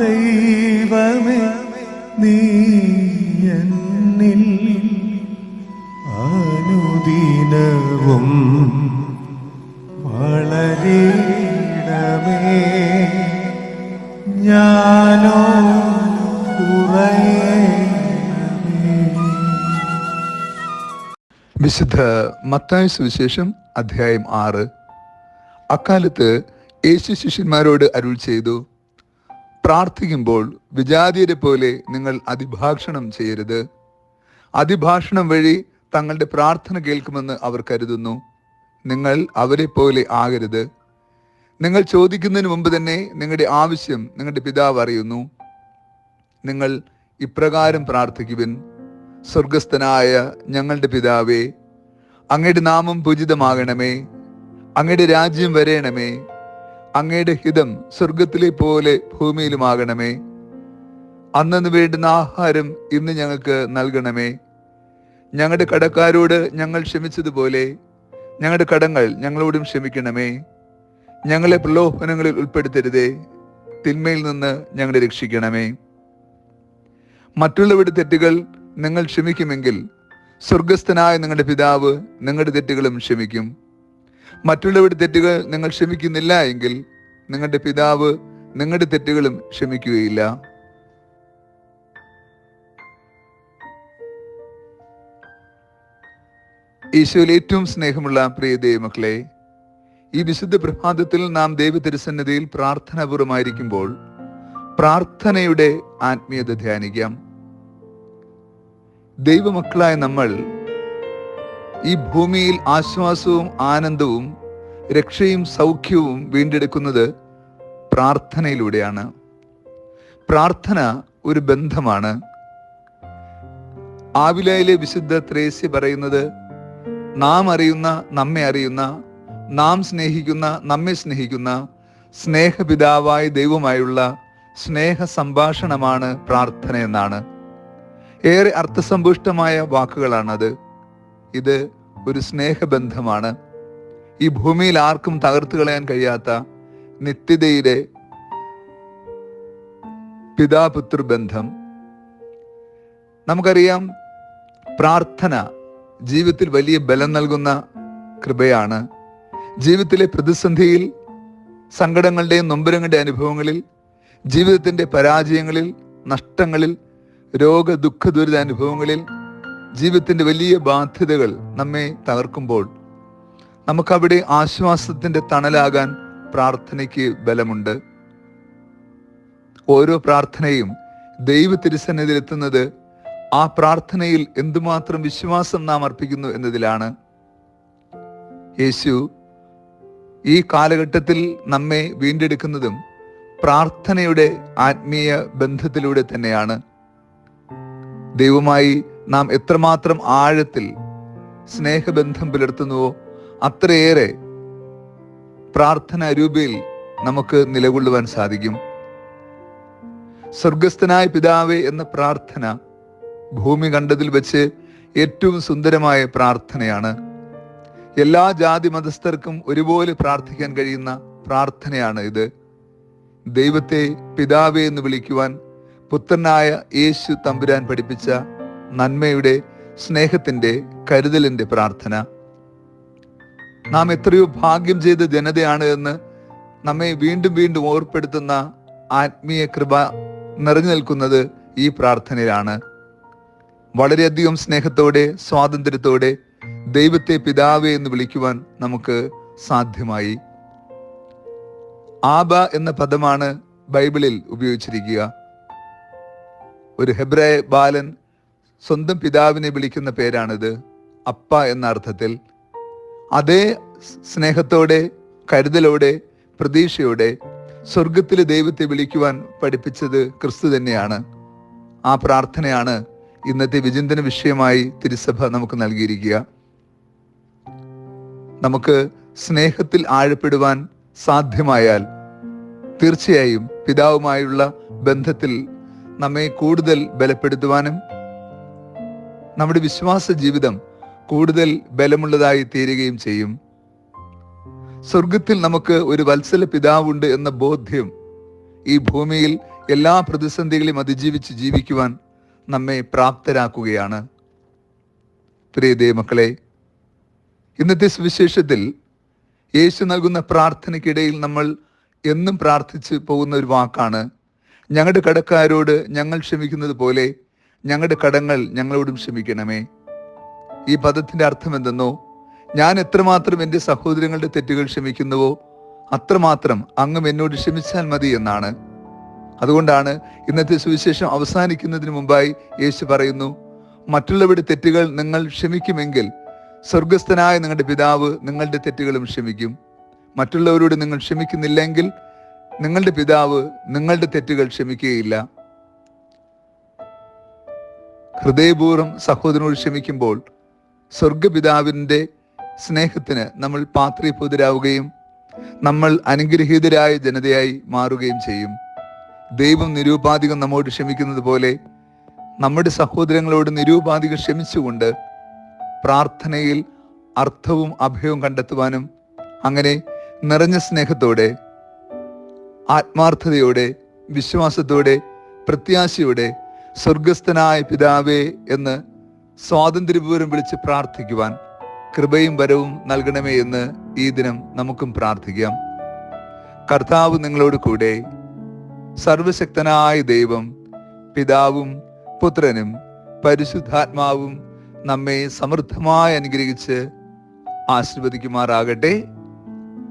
ദൈവമേ നീ എന്നിൽ അനുദിനവും വളരിടമേ ഞാനോ വിശുദ്ധ മത്തായ സുവിശേഷം അധ്യായം ആറ്. അക്കാലത്ത് യേശു ശിഷ്യന്മാരോട് അരുൾ ചെയ്തു പ്രാർത്ഥിക്കുമ്പോൾ വിജാതിയരെ പോലെ നിങ്ങൾ അതിഭാഷണം ചെയ്യരുത്. അതിഭാഷണം വഴി തങ്ങളുടെ പ്രാർത്ഥന കേൾക്കുമെന്ന് അവർ കരുതുന്നു. നിങ്ങൾ അവരെ പോലെ ആകരുത്. നിങ്ങൾ ചോദിക്കുന്നതിന് മുമ്പ് തന്നെ നിങ്ങളുടെ ആവശ്യം നിങ്ങളുടെ പിതാവ് അറിയുന്നു. നിങ്ങൾ ഇപ്രകാരം പ്രാർത്ഥിക്കുവിൻ. സ്വർഗസ്ഥനായ ഞങ്ങളുടെ പിതാവേ അങ്ങയുടെ നാമം പൂജിതമാകണമേ. അങ്ങയുടെ രാജ്യം വരേണമേ. അങ്ങയുടെ ഹിതം സ്വർഗത്തിലെ പോലെ ഭൂമിയിലുമാകണമേ. അന്നു വേണ്ടുന്ന ആഹാരം ഇന്ന് ഞങ്ങൾക്ക് നൽകണമേ. ഞങ്ങളുടെ കടക്കാരോട് ഞങ്ങൾ ക്ഷമിച്ചതുപോലെ ഞങ്ങളുടെ കടങ്ങൾ ഞങ്ങളോടും ക്ഷമിക്കണമേ. ഞങ്ങളെ പ്രലോഭനങ്ങളിൽ ഉൾപ്പെടുത്തരുതേ. തിന്മയിൽ നിന്ന് ഞങ്ങളെ രക്ഷിക്കണമേ. മറ്റുള്ളവരുടെ തെറ്റുകൾ നിങ്ങൾ ക്ഷമിക്കുമെങ്കിൽ സ്വർഗസ്ഥനായ നിങ്ങളുടെ പിതാവ് നിങ്ങളുടെ തെറ്റുകളും ക്ഷമിക്കും. മറ്റുള്ളവരുടെ തെറ്റുകൾ നിങ്ങൾ ക്ഷമിക്കുന്നില്ല എങ്കിൽ നിങ്ങളുടെ പിതാവ് നിങ്ങളുടെ തെറ്റുകളും ക്ഷമിക്കുകയില്ല. ഈശോയിൽ ഏറ്റവും സ്നേഹമുള്ള പ്രിയ ദൈവമക്കളെ ഈ വിശുദ്ധ പ്രഭാതത്തിൽ നാം ദൈവ തിരുസന്നിധിയിൽ പ്രാർത്ഥനാപൂർവമായിരിക്കുമ്പോൾ പ്രാർത്ഥനയുടെ ആത്മീയത ധ്യാനിക്കാം. ദൈവമക്കളായ നമ്മൾ ഈ ഭൂമിയിൽ ആശ്വാസവും ആനന്ദവും രക്ഷയും സൗഖ്യവും വീണ്ടെടുക്കുന്നത് പ്രാർത്ഥനയിലൂടെയാണ്. പ്രാർത്ഥന ഒരു ബന്ധമാണ്. ആവിലയിലെ വിശുദ്ധ ത്രേസ്യ പറയുന്നത് നാം അറിയുന്ന നമ്മെ അറിയുന്ന നാം സ്നേഹിക്കുന്ന നമ്മെ സ്നേഹിക്കുന്ന സ്നേഹപിതാവായ ദൈവമായുള്ള സ്നേഹ സംഭാഷണമാണ് പ്രാർത്ഥന എന്നാണ്. ഏറെ അർത്ഥസമ്പുഷ്ടമായ വാക്കുകളാണത്. ഇത് ഒരു സ്നേഹബന്ധമാണ്. ഈ ഭൂമിയിൽ ആർക്കും തകർത്തു കളയാൻ കഴിയാത്ത നിത്യതയിലെ പിതാപുത്ര ബന്ധം നമുക്കറിയാം പ്രാർത്ഥന ജീവിതത്തിൽ വലിയ ബലം നൽകുന്ന കൃപയാണ്. ജീവിതത്തിലെ പ്രതിസന്ധിയിൽ സങ്കടങ്ങളുടെയും നൊമ്പരങ്ങളുടെ അനുഭവങ്ങളിൽ ജീവിതത്തിന്റെ പരാജയങ്ങളിൽ നഷ്ടങ്ങളിൽ രോഗ ദുഃഖ ദുരിത അനുഭവങ്ങളിൽ ജീവിതത്തിന്റെ വലിയ ബാധ്യതകൾ നമ്മെ തകർക്കുമ്പോൾ നമുക്കവിടെ ആശ്വാസത്തിന്റെ തണലാകാൻ പ്രാർത്ഥനയ്ക്ക് ബലമുണ്ട്. ഓരോ പ്രാർത്ഥനയും ദൈവ തിരുസന്നിധിയിലെത്തുന്നത് ആ പ്രാർത്ഥനയിൽ എന്തുമാത്രം വിശ്വാസം നാം അർപ്പിക്കുന്നു എന്നതിലാണ്. യേശു ഈ കാലഘട്ടത്തിൽ നമ്മെ വീണ്ടെടുക്കുന്നതും പ്രാർത്ഥനയുടെ ആത്മീയ ബന്ധത്തിലൂടെ തന്നെയാണ്. ദൈവമായി നാം എത്രമാത്രം ആഴത്തിൽ സ്നേഹബന്ധം പുലർത്തുന്നുവോ അത്രയേറെ പ്രാർത്ഥന രൂപയിൽ നമുക്ക് നിലകൊള്ളുവാൻ സാധിക്കും. സ്വർഗസ്ഥനായ പിതാവേ എന്ന പ്രാർത്ഥന ഭൂമി കണ്ടതിൽ വെച്ച് ഏറ്റവും സുന്ദരമായ പ്രാർത്ഥനയാണ്. എല്ലാ ജാതി മതസ്ഥർക്കും ഒരുപോലെ പ്രാർത്ഥിക്കാൻ കഴിയുന്ന പ്രാർത്ഥനയാണ് ഇത്. ദൈവത്തെ പിതാവേ എന്ന് വിളിക്കുവാൻ പുത്രനായ യേശു തമ്പുരാൻ പഠിപ്പിച്ച നന്മയുടെ സ്നേഹത്തിന്റെ കരുതലിന്റെ പ്രാർത്ഥന. നാം എത്രയോ ഭാഗ്യം ചെയ്ത ജനതയാണ് എന്ന് നമ്മെ വീണ്ടും വീണ്ടും ഓർപ്പെടുത്തുന്ന ആത്മീയ കൃപ നിറഞ്ഞു നിൽക്കുന്നത് ഈ പ്രാർത്ഥനയിലാണ്. വളരെയധികം സ്നേഹത്തോടെ സ്വാതന്ത്ര്യത്തോടെ ദൈവത്തെ പിതാവേ എന്ന് വിളിക്കുവാൻ നമുക്ക് സാധ്യമായി. ആബ എന്ന പദമാണ് ബൈബിളിൽ ഉപയോഗിച്ചിരിക്കുക. ഒരു ഹെബ്രായ ബാലൻ സ്വന്തം പിതാവിനെ വിളിക്കുന്ന പേരാണിത്. അപ്പ എന്ന അർത്ഥത്തിൽ അതേ സ്നേഹത്തോടെ കരുതലോടെ പ്രതീക്ഷയോടെ സ്വർഗത്തിലെ ദൈവത്തെ വിളിക്കുവാൻ പഠിപ്പിച്ചത് ക്രിസ്തു തന്നെയാണ്. ആ പ്രാർത്ഥനയാണ് ഇന്നത്തെ വിചിന്തന വിഷയമായി തിരുസഭ നമുക്ക് നൽകിയിരിക്കുക. നമുക്ക് സ്നേഹത്തിൽ ആഴപ്പെടുവാൻ സാധ്യമായാൽ തീർച്ചയായും പിതാവുമായുള്ള ബന്ധത്തിൽ നമ്മെ കൂടുതൽ ബലപ്പെടുത്തുവാനും നമ്മുടെ വിശ്വാസ ജീവിതം കൂടുതൽ ബലമുള്ളതായി തീരുകയും ചെയ്യും. സ്വർഗത്തിൽ നമുക്ക് ഒരു വത്സല പിതാവുണ്ട് എന്ന ബോധ്യം ഈ ഭൂമിയിൽ എല്ലാ പ്രതിസന്ധികളെയും അതിജീവിച്ച് ജീവിക്കുവാൻ നമ്മെ പ്രാപ്തരാക്കുകയാണ്. പ്രിയതേ മക്കളെ ഇന്നത്തെ സുവിശേഷത്തിൽ യേശു നൽകുന്ന പ്രാർത്ഥനയ്ക്കിടയിൽ നമ്മൾ എന്നും പ്രാർത്ഥിച്ച് പോകുന്ന ഒരു വാക്കാണ് ഞങ്ങളുടെ കടക്കാരോട് ഞങ്ങൾ ക്ഷമിക്കുന്നത് പോലെ ഞങ്ങളുടെ കടങ്ങൾ ഞങ്ങളോടും ക്ഷമിക്കണമേ. ഈ പദത്തിന്റെ അർത്ഥം എന്തെന്നോ ഞാൻ എത്രമാത്രം എന്റെ സഹോദരങ്ങളുടെ തെറ്റുകൾ ക്ഷമിക്കുന്നുവോ അത്രമാത്രം അങ്ങും എന്നോട് ക്ഷമിച്ചാൽ മതി എന്നാണ്. അതുകൊണ്ടാണ് ഇന്നത്തെ സുവിശേഷം അവസാനിക്കുന്നതിന് മുമ്പായി യേശു പറയുന്നു മറ്റുള്ളവരുടെ തെറ്റുകൾ നിങ്ങൾ ക്ഷമിക്കുമെങ്കിൽ സ്വർഗസ്ഥനായ നിങ്ങളുടെ പിതാവ് നിങ്ങളുടെ തെറ്റുകളും ക്ഷമിക്കും. മറ്റുള്ളവരോട് നിങ്ങൾ ക്ഷമിക്കുന്നില്ലെങ്കിൽ നിങ്ങളുടെ പിതാവ് നിങ്ങളുടെ തെറ്റുകൾ ക്ഷമിക്കുകയില്ല. ഹൃദയപൂർവം സഹോദരനോട് ക്ഷമിക്കുമ്പോൾ സ്വർഗപിതാവിന്റെ സ്നേഹത്തിന് നമ്മൾ പാത്രീഭൂതരാവുകയും നമ്മൾ അനുഗ്രഹീതരായ ജനതയായി മാറുകയും ചെയ്യും. ദൈവം നിരൂപാധികം നമ്മോട് ക്ഷമിക്കുന്നത് പോലെ നമ്മുടെ സഹോദരങ്ങളോട് നിരൂപാധികം ക്ഷമിച്ചുകൊണ്ട് പ്രാർത്ഥനയിൽ അർത്ഥവും അഭയവും കണ്ടെത്തുവാനും അങ്ങനെ നിറഞ്ഞ സ്നേഹത്തോടെ ആത്മാർത്ഥതയോടെ വിശ്വാസത്തോടെ പ്രത്യാശയോടെ സ്വർഗസ്ഥനായ പിതാവേ എന്ന് സ്വാതന്ത്ര്യപൂർവം വിളിച്ച് പ്രാർത്ഥിക്കുവാൻ കൃപയും വരവും നൽകണമേ എന്ന് ഈ ദിനം നമുക്കും പ്രാർത്ഥിക്കാം. കർത്താവ് നിങ്ങളോട് കൂടെ സർവശക്തനായ ദൈവം പിതാവും പുത്രനും പരിശുദ്ധാത്മാവും നമ്മെ സമൃദ്ധമായി അനുഗ്രഹിച്ച് ആശീർവദിക്കുമാറാകട്ടെ.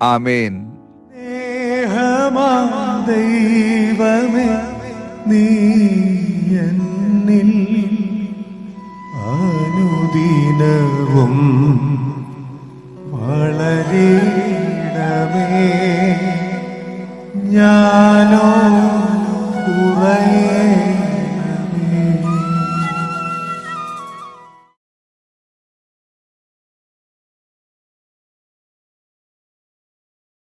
ആമേൻ. ദൈവമേ നീ അനുദിനവും വളരണമേ ഞാനോ കുറയേ